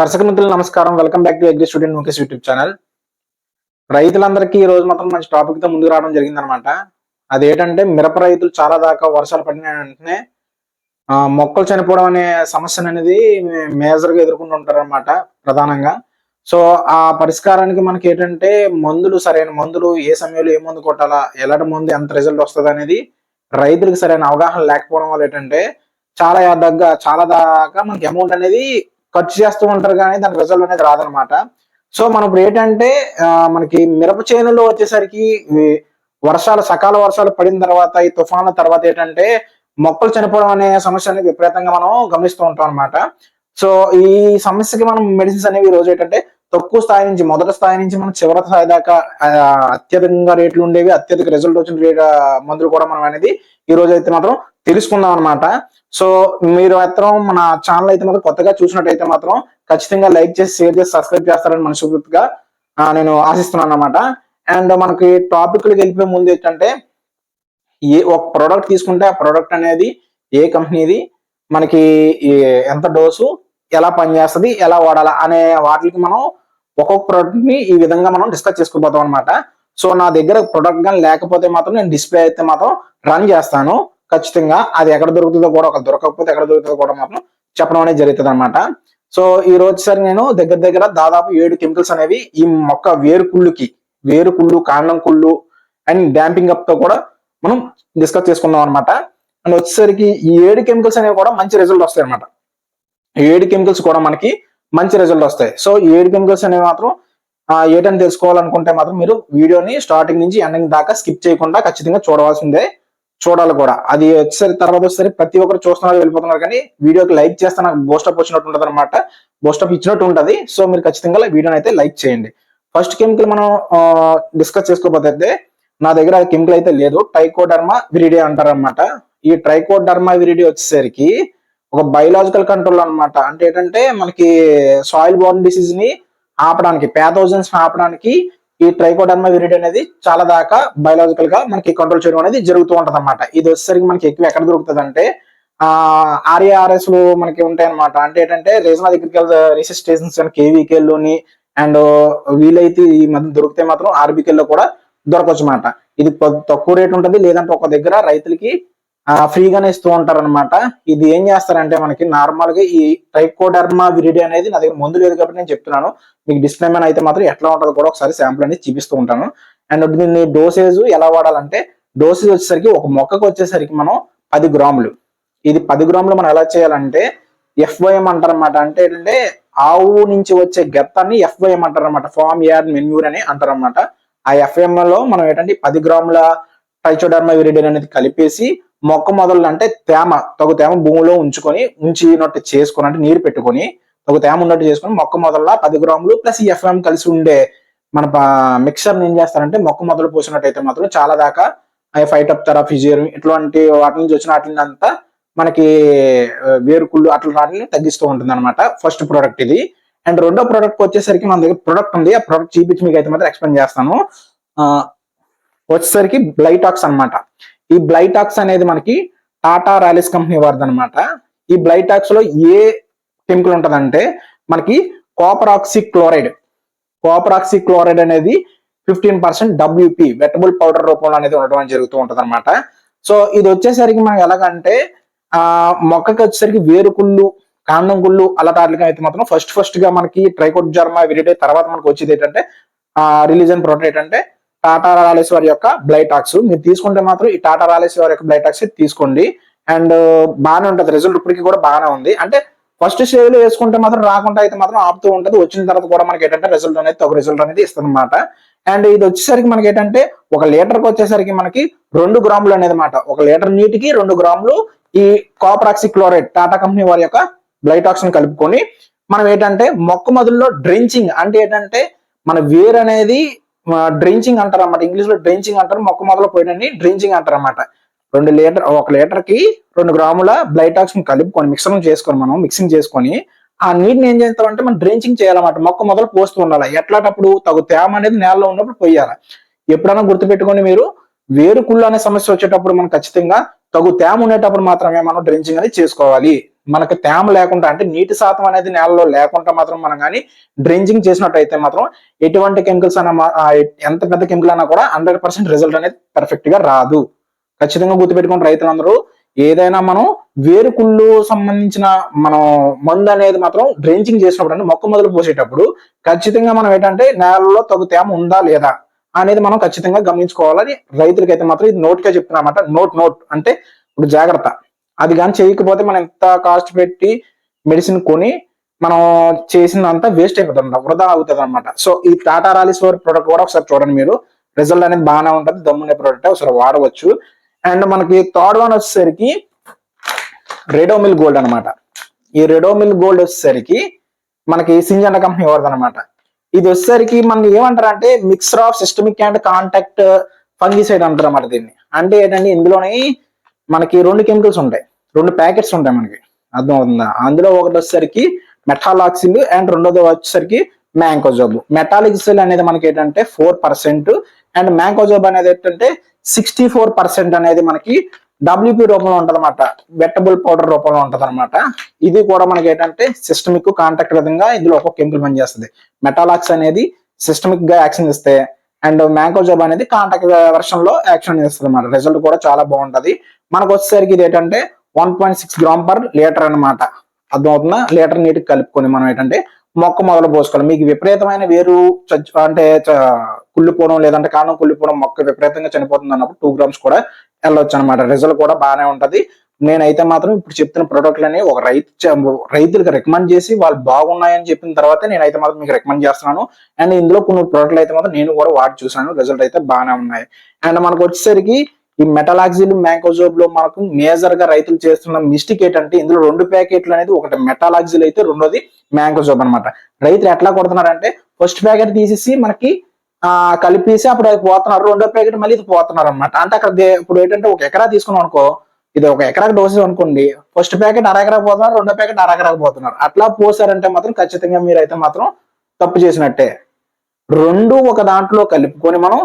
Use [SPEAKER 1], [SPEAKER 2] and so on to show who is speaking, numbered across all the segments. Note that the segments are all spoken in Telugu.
[SPEAKER 1] దర్శక మిత్రులు నమస్కారం. Welcome back to agri student Mukesh YouTube channel రైతులందరికీ ఈ రోజు మాత్రం మంచి టాపిక్తో ముందుకు రావడం జరిగిందనమాట అదేంటంటే మిరప రైతులు చాలా దాకా వర్షాలు పడిన వెంటనే మొక్కలు చనిపోవడం అనే సమస్యను అనేది మేజర్గా ఎదుర్కొంటూ ఉంటారన్నమాట ప్రధానంగా. సో ఆ పరిష్కారానికి మనకి ఏంటంటే మందులు సరైన మందులు ఏ సమయంలో ఏ మందు కొట్టాలా ఎలాంటి మందు ఎంత రిజల్ట్ వస్తుంది అనేది రైతులకు సరైన అవగాహన లేకపోవడం వల్ల ఏంటంటే చాలా దగ్గర చాలా దాకా మనకి అమౌంట్ అనేది ఖర్చు చేస్తూ ఉంటారు కానీ దాని రిజల్ట్ అనేది రాదనమాట సో మనం ఇప్పుడు ఏంటంటే మనకి మిరప చేనులో వచ్చేసరికి వర్షాలు సకాల వర్షాలు పడిన తర్వాత ఈ తుఫాన్ల తర్వాత ఏంటంటే మొక్కలు చనిపోవడం అనే సమస్య అనేది విపరీతంగా మనం గమనిస్తూ ఉంటాం అనమాట సో ఈ సమస్యకి మనం మెడిసిన్స్ అనేవి ఈ రోజు ఏంటంటే తక్కువ స్థాయి నుంచి మొదటి స్థాయి నుంచి మనం చివరి స్థాయి దాకా అత్యధికంగా రేట్లు ఉండేవి అత్యధిక రిజల్ట్ వచ్చిన రేట్ మందులు కూడా మనం అనేది ఈ రోజు అయితే మాత్రం తెలుసుకుందాం అనమాట సో మీరు మాత్రం మన ఛానల్ అయితే మాత్రం కొత్తగా చూసినట్టయితే మాత్రం ఖచ్చితంగా లైక్ చేసి షేర్ చేసి సబ్స్క్రైబ్ చేస్తారని మనస్ఫూర్తిగా నేను ఆశిస్తున్నాను అనమాట అండ్ మనకి టాపిక్లకు వెళ్ళిపోయే ముందు ఏంటంటే ఏ ఒక ప్రోడక్ట్ తీసుకుంటే ఆ ప్రోడక్ట్ అనేది ఏ కంపెనీది మనకి ఎంత డోసు ఎలా పనిచేస్తుంది ఎలా వాడాలా అనే వాటికి మనం ఒక్కొక్క ప్రోడక్ట్ని ఈ విధంగా మనం డిస్కస్ చేసుకోబోతాం అనమాట సో నా దగ్గర ప్రొడక్ట్ కానీ లేకపోతే మాత్రం నేను డిస్ప్లే అయితే మాత్రం రన్ చేస్తాను. ఖచ్చితంగా అది ఎక్కడ దొరుకుతుందో కూడా ఒక దొరకకపోతే ఎక్కడ దొరుకుతుందో కూడా మాత్రం చెప్పడం అనేది జరుగుతుంది అనమాట సో ఈ రోజు సరి నేను దగ్గర దగ్గర దాదాపు ఏడు కెమికల్స్ అనేవి ఈ మొక్క వేరు కుళ్ళుకి వేరు కుళ్ళు కాండం కుళ్ళు అండ్ డాంపింగ్ అప్తో కూడా మనం డిస్కస్ చేసుకుందాం అనమాట అండ్ వచ్చేసరికి ఈ ఏడు కెమికల్స్ అనేవి కూడా మంచి రిజల్ట్ వస్తాయి అనమాట ఏడు కెమికల్స్ కూడా మనకి మంచి రిజల్ట్ వస్తాయి. సో ఈ ఏడు కెమికల్స్ అనేవి మాత్రం ఏటని తెలుసుకోవాలనుకుంటే మాత్రం మీరు వీడియోని స్టార్టింగ్ నుంచి ఎండింగ్ దాకా స్కిప్ చేయకుండా ఖచ్చితంగా చూడవలసిందే. చూడాలి కూడా. అది వచ్చేసరి తర్వాత వచ్చేసరి ప్రతి ఒక్కరు చూస్తున్నారు వెళ్ళిపోతున్నారు కానీ వీడియోకి లైక్ చేస్తే నాకు బోస్టప్ వచ్చినట్టు ఉంటుంది అనమాట బోస్టప్ ఇచ్చినట్టు ఉంటుంది. సో మీరు ఖచ్చితంగా వీడియోని అయితే లైక్ చేయండి. ఫస్ట్ కెమికల్ మనం డిస్కస్ చేసుకోకపోతే నా దగ్గర కెమికల్ అయితే లేదు. ట్రైకోడర్మా విరిడే అంటారు అనమాట ఈ ట్రైకోడర్మా విరిడి వచ్చేసరికి ఒక బయలాజికల్ కంట్రోల్ అనమాట అంటే ఏంటంటే మనకి సాయిల్ బోర్న్ డిసీజ్ని ఆపడానికి ప్యాథోజన్స్ ఆపడానికి ఈ ట్రైకోడర్మా విరిడ్ అనేది చాలా దాకా బయలాజికల్గా మనకి కంట్రోల్ చేయడం అనేది జరుగుతూ ఉంటది అనమాట ఇది వచ్చేసరికి మనకి ఎక్కువ ఎక్కడ దొరుకుతుంది అంటే ఆ ఆర్ఏఆర్ఎస్లో మనకి ఉంటాయన్నమాట. అంటే ఏంటంటే regional agriculture research stations KVK లోని అండ్ వీలైతే ఈ మధ్య దొరికితే మాత్రం ఆర్బికే లో కూడా దొరకవచ్చు అనమాట ఇది తక్కువ రేట్ ఉంటుంది లేదంటే ఒక దగ్గర రైతులకి ఫ్రీగానే ఇస్తూ ఉంటారు అనమాట ఇది ఏం చేస్తారంటే మనకి నార్మల్గా ఈ ట్రైకోడర్మా విరిడి అనేది నా దగ్గర ముందు లేదు కాబట్టి నేను చెప్తున్నాను. మీకు డిస్ప్లే అయితే మాత్రం ఎట్లా ఉంటుందో కూడా ఒకసారి శాంపుల్ అనేది చూపిస్తూ ఉంటాను. అండ్ దీన్ని డోసేజ్ ఎలా వాడాలంటే డోసేజ్ వచ్చేసరికి ఒక మొక్కకు వచ్చేసరికి మనం పది గ్రాములు. ఇది పది గ్రాములు మనం ఎలా చేయాలంటే ఎఫ్వైఎం అంటారు అనమాట అంటే ఏంటంటే ఆవు నుంచి వచ్చే గెత్తాన్ని ఎఫ్వైఎం అంటారు అనమాట ఫామ్ యాడ్ మెన్యూర్ అని అంటారు అనమాట ఆ ఎఫ్ఐఎం లో మనం ఏంటంటే పది గ్రాముల ట్రైచోడర్మా విరిడిన్ అనేది కలిపేసి మొక్క మొదలు అంటే తేమ తగు తేమ భూమిలో ఉంచుకొని ఉంచినట్టు చేసుకొని అంటే నీరు పెట్టుకొని తగు తేమ ఉన్నట్టు చేసుకొని మొక్క మొదల పది గ్రాములు ప్లస్ ఎఫ్ఎం కలిసి ఉండే మన మిక్సర్ ఏం చేస్తారంటే మొక్క మొదలు పోసినట్టయితే మాత్రం చాలా దాకా ఫైట్ అప్ తరా ఫిజియర్ ఇట్లాంటి వాటి నుంచి వచ్చిన వాటిని అంతా మనకి వేరుకుళ్ళు అట్లా వాటిని తగ్గిస్తూ ఉంటుంది అనమాట ఫస్ట్ ప్రోడక్ట్ ఇది. అండ్ రెండో ప్రోడక్ట్ వచ్చేసరికి మన దగ్గర ప్రోడక్ట్ ఉంది. ఆ ప్రోడక్ట్ చూపించి మీకు అయితే మాత్రం ఎక్స్ప్లెయిన్ చేస్తాను. వచ్చేసరికి బ్లైటాక్స్ అన్నమాట. ఈ బ్లైటాక్స్ అనేది మనకి టాటా ర్యాలీస్ కంపెనీ వారిది అనమాట ఈ బ్లైటాక్స్లో ఏ కెమికల్ ఉంటుందంటే మనకి copper oxy chloride copper oxy chloride అనేది fifteen percent WP wettable powder రూపంలో అనేది ఉండడం జరుగుతూ ఉంటది అనమాట సో ఇది వచ్చేసరికి మనం ఎలాగంటే ఆ మొక్కకి వచ్చేసరికి వేరుకుళ్ళు కాండం గుళ్ళు అలాంటి అయితే మాత్రం ఫస్ట్ ఫస్ట్గా మనకి ట్రైకోట్ జర్మా విరిడే తర్వాత మనకు వచ్చేది ఏంటంటే ఆ రిలీజన్ ప్రోడక్ట్ ఏంటంటే టాటా రాలేస్ వారి యొక్క బ్లైటాక్స్ మీరు తీసుకుంటే మాత్రం ఈ టాటా రాలేస్ వారి యొక్క బ్లైటాక్స్ తీసుకోండి. అండ్ uh, బాగానే ఉంటుంది. రిజల్ట్ ఇప్పటికి కూడా బాగానే ఉంది. అంటే ఫస్ట్ స్టేజ్ వేసుకుంటే మాత్రం రాకుండా అయితే మాత్రం ఆపుతూ ఉంటుంది. వచ్చిన తర్వాత కూడా మనకి ఏంటంటే రిజల్ట్ అనేది ఒక రిజల్ట్ అనేది ఇస్తుందన్నమాట. అండ్ ఇది వచ్చేసరికి మనకి ఏంటంటే ఒక లీటర్కి వచ్చేసరికి మనకి రెండు గ్రాములు అనేది మాట. ఒక లీటర్ నీటికి రెండు గ్రాములు ఈ కాపరాక్సి క్లోరైడ్ టాటా కంపెనీ వారి యొక్క బ్లైటాక్స్ని కలుపుకొని మనం ఏంటంటే మొక్క మొదల్లో డ్రెంచింగ్ అంటే ఏంటంటే మన వేర్ అనేది డ్రించింగ్ అంటారు అన్నమాట. ఇంగ్లీష్లో అంటారు మొక్క మొదలు పోయినని డ్రించింగ్ అంటారు అన్నమాట. రెండు లీటర్ ఒక లీటర్కి రెండు గ్రాముల బ్లైటాక్స్ని కలుపుకొని మిక్సర్ చేసుకొని మనం మిక్సింగ్ చేసుకొని ఆ నీటిని ఏం చేస్తామంటే మనం డ్రించింగ్ చేయాలన్నమాట. మొక్క మొదలు పోస్తూ ఉండాలి. ఎట్లాటప్పుడు తగు తేమ అనేది నేలలో ఉన్నప్పుడు పోయాలి. ఎప్పుడైనా గుర్తుపెట్టుకొని మీరు వేరు కుళ్ళు అనే సమస్య వచ్చేటప్పుడు మనం ఖచ్చితంగా తగు తేమ ఉండేటప్పుడు మాత్రమే మనం డ్రించింగ్ అనేది చేసుకోవాలి. మనకి తేమ లేకుండా అంటే నీటి శాతం అనేది నేలలో లేకుండా మాత్రం మనం కానీ డ్రెంజింగ్ చేసినట్టయితే మాత్రం ఎటువంటి కెమికల్స్ అన్న మా- ఎంత పెద్ద కెమికల్ అన్నా కూడా హండ్రెడ్ పర్సెంట్ రిజల్ట్ అనేది పర్ఫెక్ట్గా రాదు. ఖచ్చితంగా గుర్తుపెట్టుకుని రైతులందరూ ఏదైనా మనం వేరుకుళ్ళు సంబంధించిన మనం మందు అనేది మాత్రం డ్రెంచింగ్ చేసినప్పుడు అంటే మొక్క మొదలు పోసేటప్పుడు ఖచ్చితంగా మనం ఏంటంటే నేలలో తగు తేమ ఉందా లేదా అనేది మనం ఖచ్చితంగా గమనించుకోవాలని రైతులకైతే మాత్రం ఇది నోట్గా చెప్తున్నమాట నోట్ నోట్ అంటే ఇప్పుడు జాగ్రత్త. అది కానీ చేయకపోతే మనం ఎంత కాస్ట్ పెట్టి మెడిసిన్ కొని మనం చేసిందంతా వేస్ట్ అయిపోతుంది వృధా అవుతుంది అనమాట సో ఈ టాటా రాలిస్ ప్రోడక్ట్ కూడా ఒకసారి చూడండి మీరు. రిజల్ట్ అనేది బాగానే ఉంటుంది. దమ్మునే ప్రోడక్ట్ ఒకసారి వాడవచ్చు. అండ్ మనకి థర్డ్ వన్ వచ్చేసరికి రెడోమిల్ గోల్డ్ అనమాట ఈ రెడోమిల్ గోల్డ్ వచ్చేసరికి మనకి సింజన్న కంపెనీ వాడదు అనమాట ఇది వచ్చేసరికి మనకి ఏమంటారు అంటే mixer of systemic and contact fungicide అంటారు అన్నమాట దీన్ని. అంటే ఏంటంటే ఇందులోని మనకి రెండు కెమికల్స్ ఉంటాయి. రెండు ప్యాకెట్స్ ఉంటాయి మనకి. అర్థం అవుతుందా అందులో ఒకటి వచ్చేసరికి మెటాలాక్సిల్ అండ్ రెండోది వచ్చేసరికి మ్యాంకోజోబ్. మెటాలిక్సిల్ అనేది మనకి ఏంటంటే ఫోర్ పర్సెంట్ అండ్ మ్యాంకోజోబ్ అనేది ఏంటంటే సిక్స్టీ ఫోర్ పర్సెంట్ అనేది మనకి డబ్ల్యూపీ రూపంలో ఉంటదన్నమాట. వెట్టబుల్ పౌడర్ రూపంలో ఉంటదన్నమాట. ఇది కూడా మనకి ఏంటంటే సిస్టమిక్ కాంటాక్ట్ విధంగా ఇందులో ఒక్కొక్క కెమికల్ పనిచేస్తుంది. మెటాలాక్స్ అనేది సిస్టమిక్గా యాక్షన్ ఇస్తే అండ్ మ్యాంకోజోబ్ అనేది కాంటాక్ట్ వెర్షన్లో యాక్షన్ చేస్తుంది అనమాట రిజల్ట్ కూడా చాలా బాగుంటది. మనకు వచ్చేసరికి ఇది ఏంటంటే one point six gram per litre అనమాట అర్థమవుతుందా? లీటర్ నీటికి కలుపుకొని మనం ఏంటంటే మొక్క మొదలు పోసుకోవాలి. మీకు విపరీతమైన వేరు చచ్చు- అంటే చ- కుళ్ళిపోవడం లేదంటే కారణం కుళ్ళిపోవడం మొక్క విపరీతంగా చనిపోతుంది అన్నప్పుడు టూ గ్రామ్స్ కూడా వెళ్ళొచ్చు అనమాట రిజల్ట్ కూడా బాగానే ఉంటది. నేనైతే మాత్రం ఇప్పుడు చెప్తున్న ప్రోడక్ట్లని ఒక రైతు రైతులకు రికమెండ్ చేసి వాళ్ళు బాగున్నాయని చెప్పిన తర్వాత నేనైతే మాత్రం మీకు రికమెండ్ చేస్తున్నాను. అండ్ ఇందులో కొన్ని ప్రోడక్ట్లు అయితే మాత్రం నేను కూడా వాడి చూసాను రిజల్ట్ అయితే బాగానే ఉన్నాయి. అండ్ మనకు వచ్చేసరికి ఈ మెటాలాక్సిల్ మ్యాంకోజోబ్లో మనకు మేజర్గా రైతులు చేస్తున్న మిస్టేక్ ఏంటంటే ఇందులో రెండు ప్యాకెట్లు అనేది ఒకటి మెటాలాక్సిల్ అయితే రెండోది మ్యాంకోజోబ్ అన్నమాట. రైతులు ఎట్లా కొడుతున్నారంటే ఫస్ట్ ప్యాకెట్ తీసేసి మనకి ఆ కలిపేసి అప్పుడు అది పోతున్నారు. రెండో ప్యాకెట్ మళ్ళీ ఇది పోతున్నారు అనమాట అంటే అక్కడ ఇప్పుడు ఏంటంటే ఒక ఎకరా తీసుకున్నాం అనుకో ఇది ఒక ఎకరాకి డోసెస్ అనుకోండి ఫస్ట్ ప్యాకెట్ అర పోతున్నారు రెండో ప్యాకెట్ అర పోతున్నారు. అట్లా పోసారంటే మాత్రం ఖచ్చితంగా మీరు అయితే మాత్రం తప్పు చేసినట్టే. రెండు ఒక దాంట్లో కలుపుకొని మనం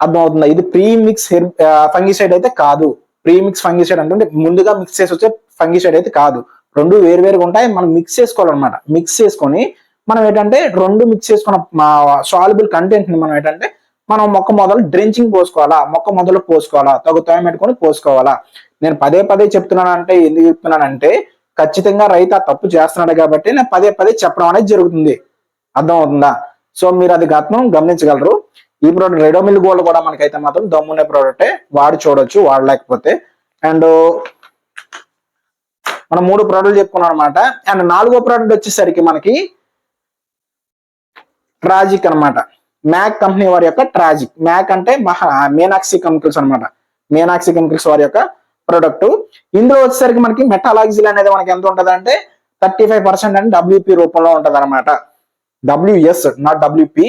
[SPEAKER 1] అర్థమవుతుంది. ఇది ప్రీమిక్స్ మిక్స్ ఫంగిసైడ్ అయితే కాదు. ప్రీమిక్స్ ఫంగిసైడ్ అంటే ముందుగా మిక్స్ చేసి వచ్చే ఫంగిసైడ్ అయితే కాదు. రెండు వేరు వేరుగా ఉంటాయి. మనం మిక్స్ చేసుకోవాలన్నమాట. మిక్స్ చేసుకొని మనం ఏంటంటే రెండు మిక్స్ చేసుకున్న సాల్యుబుల్ కంటెంట్ని మనం ఏంటంటే మనం మొక్క మొదలు డ్రెంచింగ్ పోసుకోవాలా. మొక్క మొదలు పోసుకోవాలా. తగు తోయం పెట్టుకొని పోసుకోవాలా. నేను పదే పదే చెప్తున్నాను అంటే ఎందుకు చెప్తున్నానంటే ఖచ్చితంగా రైతు ఆ తప్పు చేస్తున్నాడు కాబట్టి నేను పదే పదే చెప్పడం అనేది జరుగుతుంది. అర్థం అవుతుందా సో మీరు అది గతం గమనించగలరు. ఈ ప్రోడక్ట్ రెడోమిల్ గోల్డ్ కూడా మనకైతే మాత్రం దమ్మునే ప్రోడక్టే వాడి చూడొచ్చు వాడలేకపోతే అండ్ మనం మూడు ప్రోడక్ట్లు చెప్పుకున్నాం అనమాట అండ్ నాలుగో ప్రోడక్ట్ వచ్చేసరికి మనకి ట్రాజిక్ అన్నమాట. మ్యాక్ కంపెనీ వారి యొక్క ట్రాజిక్ మ్యాక్ అంటే మహా మీనాక్షి కెమికల్స్ అన్నమాట. మీనాక్షి కెమికల్స్ వారి యొక్క ప్రొడక్ట్ ఇందులో వచ్చేసరికి మనకి మెటాలాక్సిల్ అనేది మనకి ఎంత ఉంటుంది అంటే థర్టీ ఫైవ్ పర్సెంట్ అని డబ్ల్యూపీ రూపంలో ఉంటుంది అనమాట WS not WP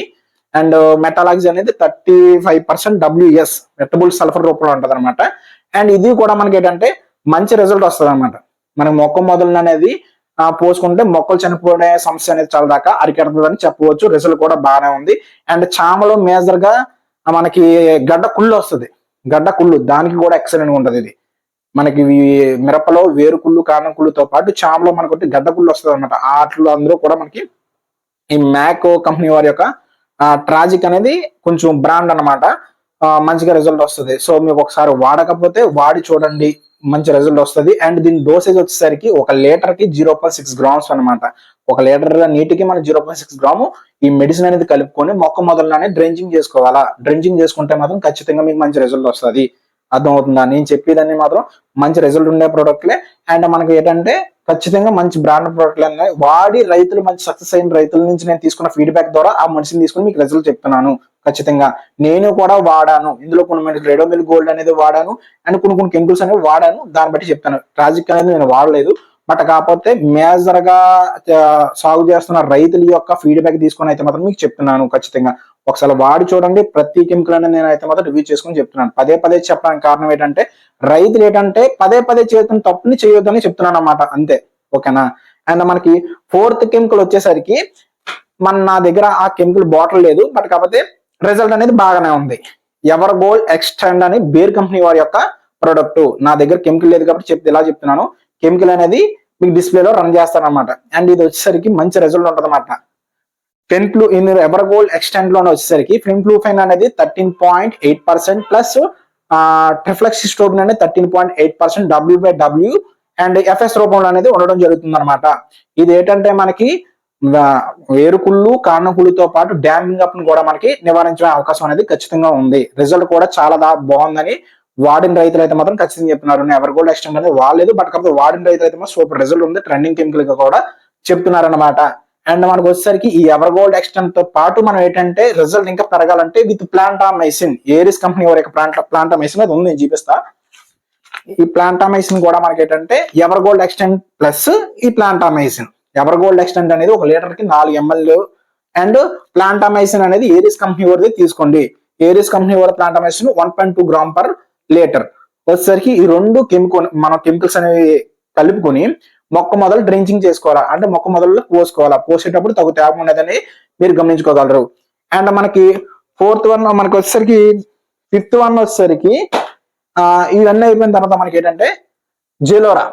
[SPEAKER 1] and metalaxyl అనేది thirty five percent WS wettable sulphur రూపంలో ఉంటుంది అనమాట అండ్ ఇది కూడా మనకి ఏంటంటే మంచి రిజల్ట్ వస్తుంది అనమాట మనకి మొక్క మొదలు అనేది పోసుకుంటే మొక్కలు చనిపోయే సమస్య అనేది చాలా దాకా అరికెడుతుందని చెప్పవచ్చు. రిజల్ట్ కూడా బాగానే ఉంది. అండ్ చామలో మేజర్గా మనకి గడ్డ కుళ్ళు వస్తుంది. గడ్డ కుళ్ళు దానికి కూడా ఎక్సలెంట్ ఉంటది ఇది. మనకి మిరపలో వేరు కుళ్ళు కారణం కుళ్ళుతో పాటు చామలో మనకు గడ్డ కుళ్ళు వస్తుంది అనమాట ఆటలు అందరూ కూడా మనకి ఈ మ్యాకో కంపెనీ వారి యొక్క ట్రాజిక్ అనేది కొంచెం బ్రాండ్ అన్నమాట. మంచిగా రిజల్ట్ వస్తుంది. సో మీకు ఒకసారి వాడకపోతే వాడి చూడండి మంచి రిజల్ట్ వస్తుంది. అండ్ దీని డోసేజ్ వచ్చేసరికి ఒక లీటర్కి జీరో పాయింట్ సిక్స్ గ్రామ్స్ అనమాట ఒక లీటర్ నీటికి మనం జీరో పాయింట్ సిక్స్ గ్రాము ఈ మెడిసిన్ అనేది కలుపుకొని మొక్క మొదలనే డ్రెంచింగ్ చేసుకోవాలా? డ్రింకింగ్ చేసుకుంటే మాత్రం ఖచ్చితంగా మీకు మంచి రిజల్ట్ వస్తుంది. అర్థమవుతుందా? నేను చెప్పేదాన్ని మాత్రం మంచి రిజల్ట్ ఉండే ప్రోడక్ట్లే అండ్ మనకి ఏంటంటే ఖచ్చితంగా మంచి బ్రాండ్ ప్రోడక్ట్లు ఉన్నాయి వాడి రైతులు మంచి సక్సెస్ అయిన రైతుల నుంచి నేను తీసుకున్న ఫీడ్బ్యాక్ ద్వారా ఆ మనిషిని తీసుకుని మీకు రిజల్ట్ చెప్తున్నాను ఖచ్చితంగా. నేను కూడా వాడాను. ఇందులో కొన్ని రెడోమిల్ గోల్డ్ అనేది వాడాను. అండ్ కొన్ని కొన్ని కెమికల్స్ అనేవి వాడాను. దాన్ని బట్టి చెప్తాను. ట్రాజిక్ అనేది నేను వాడలేదు. బట్ కాకపోతే మేజర్గా సాగు చేస్తున్న రైతుల యొక్క ఫీడ్బ్యాక్ తీసుకొని అయితే మాత్రం మీకు చెప్తున్నాను ఖచ్చితంగా. ఒకసారి వాడి చూడండి ప్రతి కెమికల్ అనేది నేను అయితే మాత్రం రివ్యూ చేసుకొని చెప్తున్నాను. పదే పదే చెప్పడానికి కారణం ఏంటంటే రైతులు ఏంటంటే పదే పదే చేతున్న తప్పుని చేయొద్దని చెప్తున్నాను అన్నమాట. అంతే. ఓకేనా? అండ్ మనకి ఫోర్త్ కెమికల్ వచ్చేసరికి మన నా దగ్గర ఆ కెమికల్ బాటిల్ లేదు బట్ కాకపోతే రిజల్ట్ అనేది బాగానే ఉంది. ఎవర్ గోల్డ్ ఎక్స్టెండ్ అని బేర్ కంపెనీ వారి యొక్క ప్రొడక్ట్ నా దగ్గర కెమికల్ లేదు కాబట్టి చెప్తే ఇలా చెప్తున్నాను. కెమికల్ అనేది మీకు డిస్ప్లేలో రన్ చేస్తారనమాట అండ్ ఇది వచ్చేసరికి మంచి రిజల్ట్ ఉంటుంది టెన్ ప్లూ ఇందులో ఎవర్ గోల్డ్ ఎక్స్టెంట్ లోన్ వచ్చేసరికి ఫ్లిమ్ ప్లూ ఫైన్ అనేది thirteen point eight percent plus trifloxystrobin అనేది thirteen point eight percent W by W and FS రూపంలో అనేది ఉండడం జరుగుతుంది అనమాట ఇది ఏంటంటే మనకి వేరుకుళ్ళు కారణకుళ్ళతో పాటు డ్యామింగ్ అప్ కూడా మనకి నివారించే అవకాశం అనేది ఖచ్చితంగా ఉంది. రిజల్ట్ కూడా చాలా దా- బాగుందని వాడిన రైతులు అయితే మాత్రం ఖచ్చితంగా చెప్తున్నారు. ఎవరి గోల్డ్ ఎక్స్టెంట్ అనేది వాడలేదు బట్ కాకపోతే వాడిన రైతులు అయితే మాత్రం సూపర్ రిజల్ట్ ఉంది. ట్రెండింగ్ కెమికల్గా కూడా చెప్తున్నారనమాట అండ్ మనకు వచ్చేసరికి ఈ ఎవర్ గోల్డ్ ఎక్స్టెంట్తో పాటు మనం ఏంటంటే రిజల్ట్ ఇంకా పెరగాలంటే విత్ ప్లాంటామైసిన్ ఏరిస్ కంపెనీ వారి యొక్క ప్లాంట్ ప్లాంటామైసిన్ అది ఉంది నేను చూపిస్తా. ఈ ప్లాంటామైసిన్ కూడా మనకి ఏంటంటే ఎవర్ గోల్డ్ ఎక్స్టెంట్ ప్లస్ ఈ ప్లాంటామైసిన్ ఎవర్ గోల్డ్ ఎక్స్టెంట్ అనేది ఒక లీటర్కి నాలుగు ఎంఎల్ అండ్ ప్లాంటామైసిన్ అనేది ఏరిస్ కంపెనీ వారిది తీసుకోండి. ఏరిస్ కంపెనీ వారి plantomycin one point two gram per litre వచ్చేసరికి ఈ రెండు కెమికల్ మన కెమికల్స్ అనేవి కలుపుకొని మొక్క మొదలు డ్రింకింగ్ చేసుకోవాలా? అంటే మొక్క మొదలు పోసుకోవాలా పోసేటప్పుడు తగు తేమ ఉన్నదని మీరు గమనించుకోగలరు. అండ్ మనకి ఫోర్త్ వన్ మనకి వచ్చేసరికి ఫిఫ్త్ వన్ వచ్చేసరికి ఆ ఇవన్నీ అయిపోయిన తర్వాత మనకి ఏంటంటే జెలోరా.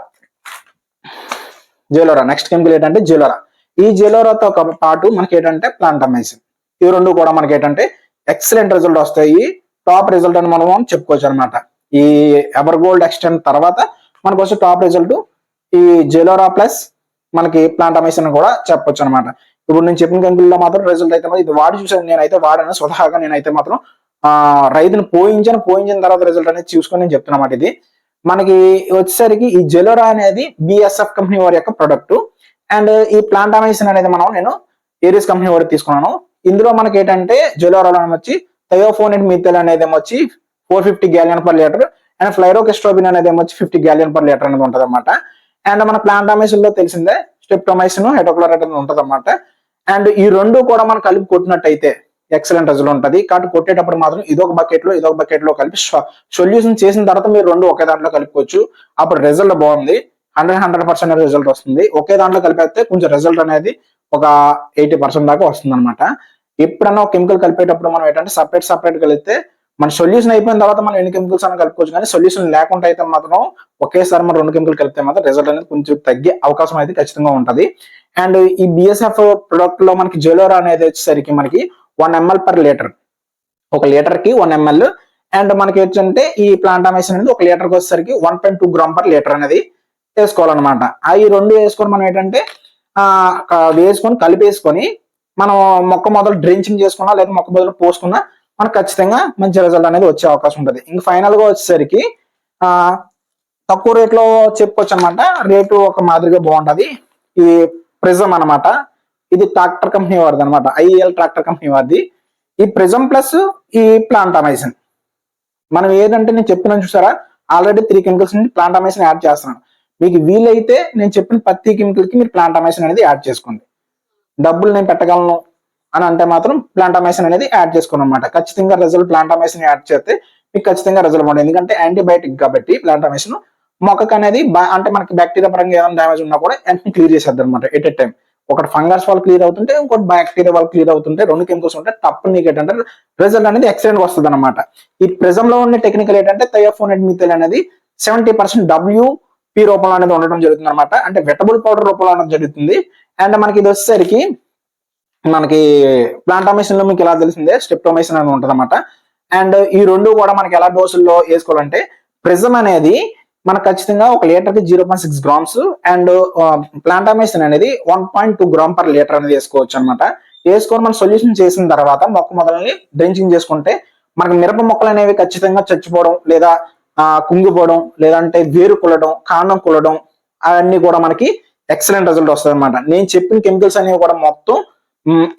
[SPEAKER 1] జెలోరా. నెక్స్ట్ కెమికల్ ఏంటంటే జెలోరా. ఈ జెలోరాతో పాటు మనకి ఏంటంటే ప్లాంటమైసిన్. ఈ రెండు కూడా మనకి ఏంటంటే ఎక్సలెంట్ రిజల్ట్ వస్తాయి. టాప్ రిజల్ట్ అని మనం చెప్పుకోవచ్చు అనమాట ఈ ఎవర్ గోల్డ్ ఎక్స్టెండ్ తర్వాత మనకు వచ్చే టాప్ రిజల్ట్ ఈ జెలోరా ప్లస్ మనకి ప్లాంటమైసిన్ కూడా చెప్పొచ్చు అనమాట ఇప్పుడు నేను చెప్పిన కంపెనీలో మాత్రం రిజల్ట్ అయితే ఇది వాడి చూసాను నేనైతే వాడాను స్వతహాగా నేనైతే మాత్రం ఆ రైతును పోయించాను పోయించిన తర్వాత రిజల్ట్ అనేది చూసుకొని నేను చెప్తున్నమాట ఇది. మనకి వచ్చేసరికి ఈ జెలోరా అనేది బిఎస్ఎఫ్ కంపెనీ వారి యొక్క ప్రొడక్ట్ అండ్ ఈ ప్లాంటామైసిన్ అనేది మనం నేను ఏరియస్ కంపెనీ వారికి తీసుకున్నాను. ఇందులో మనకి ఏంటంటే జెలోరాలో వచ్చి థయోఫోనిడ్ మిథల్ అనేది ఏమో వచ్చి four fifty gallon per litre and pyraclostrobin అనేది ఏమో వచ్చి ఫిఫ్టీ గ్యాలియన్ పర్ లీటర్ అనేది ఉంటుంది అనమాట అండ్ మన ప్లాంటామైసిన్లో తెలిసిందే. స్టెప్టోమైసిన్ హైడ్రోక్లోరైడ్ అనేది ఉంటుంది అనమాట అండ్ ఈ రెండు కూడా మనం కలిపి కొట్టినట్టయితే ఎక్సలెంట్ రిజల్ట్ ఉంటుంది. కాబట్టి కొట్టేటప్పుడు మాత్రం ఇదొక బకెట్లో ఇదొక బకెట్లో కలిపి సొల్యూషన్ చేసిన తర్వాత మీరు రెండు ఒకే దాంట్లో కలుపుకోవచ్చు. అప్పుడు రిజల్ట్ బాగుంది. హండ్రెడ్ హండ్రెడ్ పర్సెంట్ రిజల్ట్ వస్తుంది. ఒకే దాంట్లో కలిపేస్తే కొంచెం రిజల్ట్ అనేది ఒక ఎయిటీ పర్సెంట్ దాకా వస్తుంది అనమాట ఎప్పుడన్నా ఒక కెమికల్ కలిపేటప్పుడు మనం ఏంటంటే సపరేట్ సపరేట్ కలిపితే మన సొల్యూషన్ అయిపోయిన తర్వాత మనం ఎన్ని కెమికల్స్ అని కలుపుకోవచ్చు కానీ సొల్యూషన్ లేకుండా అయితే మాత్రం ఒకేసారి మనం రెండు కెమికల్ కలిపితే మాత్రం రిజల్ట్ అనేది కొంచెం తగ్గే అవకాశం అయితే ఖచ్చితంగా ఉంటుంది. అండ్ ఈ బిఎస్ఎఫ్ ప్రొడక్ట్లో మనకి జెలోరా అనేది వచ్చేసరికి మనకి వన్ ఎంఎల్ పర్ లీటర్ ఒక లీటర్కి వన్ ఎంఎల్ అండ్ మనకి ఏంటంటే ఈ ప్లాంటామేషన్ అనేది ఒక లీటర్కి వచ్చేసరికి one point two gram per litre అనేది వేసుకోవాలన్నమాట. ఆ ఈ రెండు వేసుకొని మనం ఏంటంటే వేసుకొని కలిపేసుకొని మనం మొక్క మొదలు డ్రించింగ్ చేసుకున్నా లేదా మొక్క మొదలు పోసుకున్నా మనకు ఖచ్చితంగా మంచి రిజల్ట్ అనేది వచ్చే అవకాశం ఉంటుంది. ఇంక ఫైనల్గా వచ్చేసరికి ఆ తక్కువ రేట్లో చెప్పుకోవచ్చు అనమాట రేటు ఒక మాదిరిగా బాగుంటుంది. ఈ ప్రిజం అనమాట ఇది ట్రాక్టర్ కంపెనీ వారిది అనమాట ఐఎల్ ట్రాక్టర్ కంపెనీ వారిది. ఈ ప్రిజం ప్లస్ ఈ ప్లాంటామైసిన్ మనం ఏదంటే నేను చెప్పిన చూసారా? ఆల్రెడీ త్రీ కెమికల్స్ నుంచి ప్లాంటామైసిన్ యాడ్ చేస్తున్నాను. మీకు వీలైతే నేను చెప్పిన ప్రతి కెమికల్కి మీరు ప్లాంటామైసిన్ అనేది యాడ్ చేసుకోండి. డబ్బులు నేను పెట్టగలను. అని అంటే మాత్రం ప్లాంటామైసిన్ అనేది యాడ్ చేసుకోను అనమాట ఖచ్చితంగా రిజల్ట్ ప్లాంటామైసిన్ యాడ్ చేస్తే మీకు ఖచ్చితంగా రిజల్ట్ ఉంటుంది ఎందుకంటే యాంటీబయాటిక్ కాబట్టి ప్లాంటామైసిన్ మొక్కకు అనేది అంటే మనకి బ్యాక్టీరియా పరంగా ఏదైనా డ్యామేజ్ ఉన్నా కూడా వెంటనే క్లియర్ చేసేద్ది అనమాట ఎట్ ఎ టైం ఒకటి ఫంగస్ వాళ్ళు క్లియర్ అవుతుంటే ఇంకోటి బ్యాక్టీరియా వాళ్ళు క్లియర్ అవుతుంటే రెండు కెమికల్స్ ఉంటే తప్ప నీకు ఏంటంటే రిజల్ట్ అనేది ఎక్సలెంట్ వస్తుంది అనమాట ఈ ప్రెజంలో లో ఉండే టెక్నికల్ ఏంటంటే థయోఫోనెట్ మిథైల్ అనేది సెవెంటీ పర్సెంట్ డబ్ల్యూ పి రూపంలో అనేది ఉండడం జరుగుతుంది అనమాట అంటే వెటబుల్ పౌడర్ రూపంలో ఉండడం జరుగుతుంది. అండ్ మనకి ఇది వచ్చేసరికి మనకి ప్లాంటామేషన్లో మీకు ఎలా తెలిసిందే? స్టెప్టోమైసిన్ అని ఉంటుంది అనమాట అండ్ ఈ రెండు కూడా మనకి ఎలా డోసుల్లో వేసుకోవాలంటే ప్రిజం అనేది మనకు ఖచ్చితంగా ఒక లీటర్కి zero point six grams and plantomycin అనేది one point two gram per litre అనేది వేసుకోవచ్చు అనమాట వేసుకొని మనం సొల్యూషన్ చేసిన తర్వాత మొక్క మొదలని డ్రెంచింగ్ చేసుకుంటే మనకు మిరప మొక్కలు అనేవి ఖచ్చితంగా చచ్చిపోవడం లేదా కుంగిపోవడం లేదంటే వేరు కుల్లడం కాండం కుల్లడం అవన్నీ కూడా మనకి ఎక్సలెంట్ రిజల్ట్ వస్తుంది అనమాట నేను చెప్పిన కెమికల్స్ అనేవి కూడా మొత్తం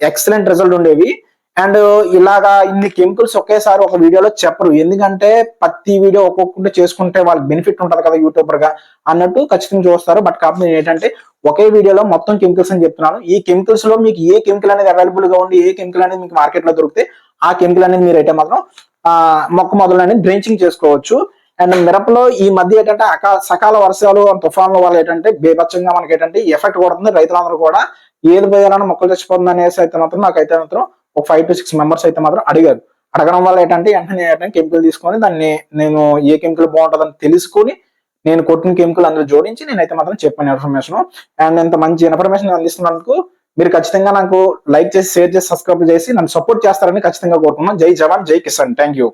[SPEAKER 1] ఎక్సలెంట్ రిజల్ట్ ఉండేవి. అండ్ ఇలాగా ఇన్ని కెమికల్స్ ఒకేసారి ఒక వీడియోలో చెప్పరు. ఎందుకంటే ప్రతి వీడియో ఒక్కొక్కటి చేసుకుంటే వాళ్ళకి బెనిఫిట్ ఉంటుంది కదా యూట్యూబర్గా అన్నట్టు ఖచ్చితంగా చూస్తారు. బట్ కాకపోతే నేను ఏంటంటే ఒకే వీడియోలో మొత్తం కెమికల్స్ అని చెప్తున్నాను. ఈ కెమికల్స్లో మీకు ఏ కెమికల్ అనేది అవైలబుల్గా ఉండి ఏ కెమికల్ అనేది మీకు మార్కెట్లో దొరికితే ఆ కెమికల్ అనేది మీరు అయితే మాత్రం ఆ మొక్క మొదలు అనేది డ్రెంచింగ్ చేసుకోవచ్చు. అండ్ మిరపలో ఈ మధ్య ఏంటంటే అకా సకాల వర్షాలు తుఫాన్ల వల్ల ఏంటంటే బేభత్సంగా మనకి ఏంటంటే ఎఫెక్ట్ కొడుతుంది. రైతులందరూ కూడా ఏది పోయాలని మొక్కలు చచ్చిపోతుంది అనేసి అయితే మాత్రం నాకైతే మాత్రం ఒక ఫైవ్ టు సిక్స్ మెంబర్స్ అయితే మాత్రం అడిగారు. అడగడం వల్ల ఏంటంటే వెంటనే ఏంటంటే కెమికల్ తీసుకొని దాన్ని నేను ఏ కెమికల్ బాగుంటుందని తెలుసుకొని నేను కొట్టిన కెమికల్ అందులో జోడించి నేనైతే మాత్రం చెప్పాను ఇన్ఫర్మేషన్ అండ్ ఇంత మంచి ఇన్ఫర్మేషన్ అందిస్తున్నందుకు మీరు ఖచ్చితంగా నాకు లైక్ చేసి షేర్ చేసి సబ్స్క్రైబ్ చేసి నన్ను సపోర్ట్ చేస్తారని ఖచ్చితంగా కోరుకున్నాను జై జవాన్ జై కిసాన్. Thank you